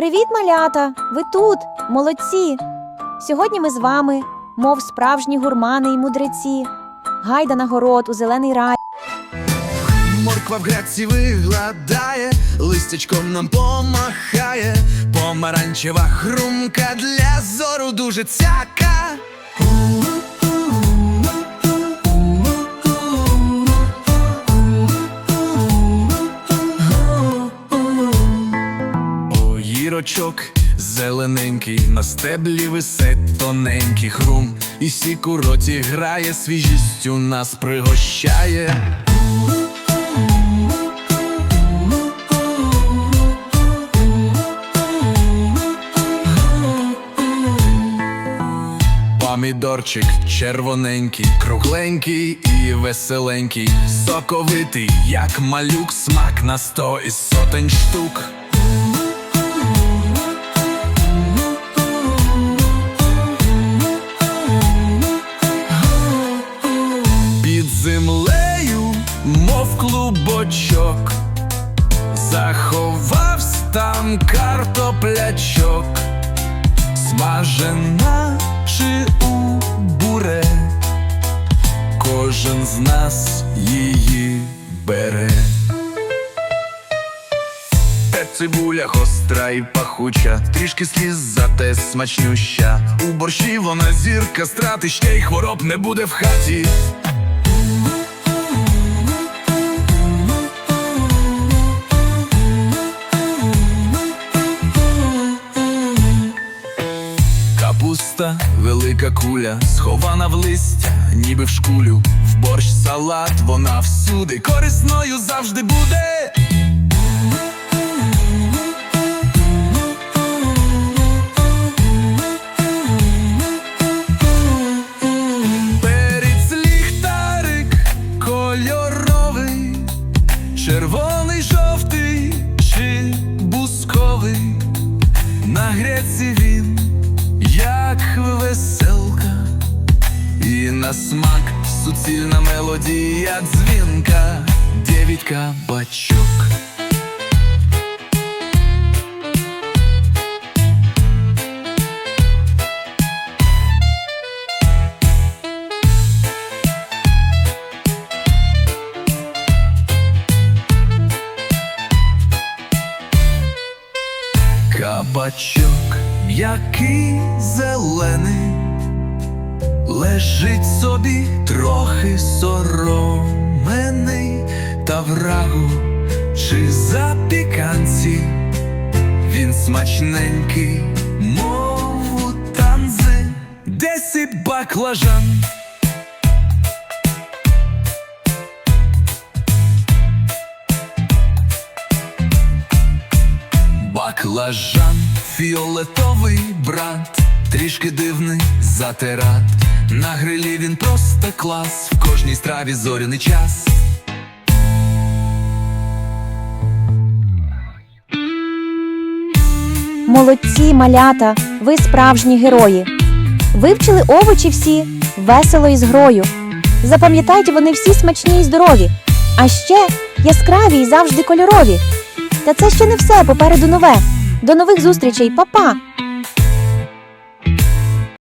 Привіт, малята! Ви тут, молодці! Сьогодні ми з вами, мов справжні гурмани й мудреці. Гайда на город у зелений рай. Морква в грядці вигладає, листячком нам помахає, помаранчева хрумка для зору дуже цяка. Огірочок зелененький, на стеблі висе тоненький хрум, і сік у роті грає, свіжістю нас пригощає. Помідорчик червоненький, кругленький і веселенький, соковитий, як малюк, смак на сто із сотень штук. Там картоплячок, смажена чи у буре, кожен з нас її бере. Е, Цибуля гостра і пахуча, трішки сліз, зате смачнюща. У борщі вона зірка страти, ще й хвороб не буде в хаті. Капуста, велика куля, схована в листя, ніби в шкулю. В борщ салат, вона всюди корисною завжди буде. Перець ліхтарик кольоровий, червоний, жовтий чи бусковий. На греці суцільна мелодія дзвінка, дев'ять кабачок. Кабачок, який зелений, лежить собі трохи смачненький, мов у танзи, десь баклажан. Баклажан, фіолетовий брат, трішки дивний затират. На грилі він просто клас, в кожній страві зоряний час. Молодці, малята, ви справжні герої. Вивчили овочі всі весело і з грою. Запам'ятайте, вони всі смачні і здорові, а ще яскраві і завжди кольорові. Та це ще не все, попереду нове. До нових зустрічей, па-па!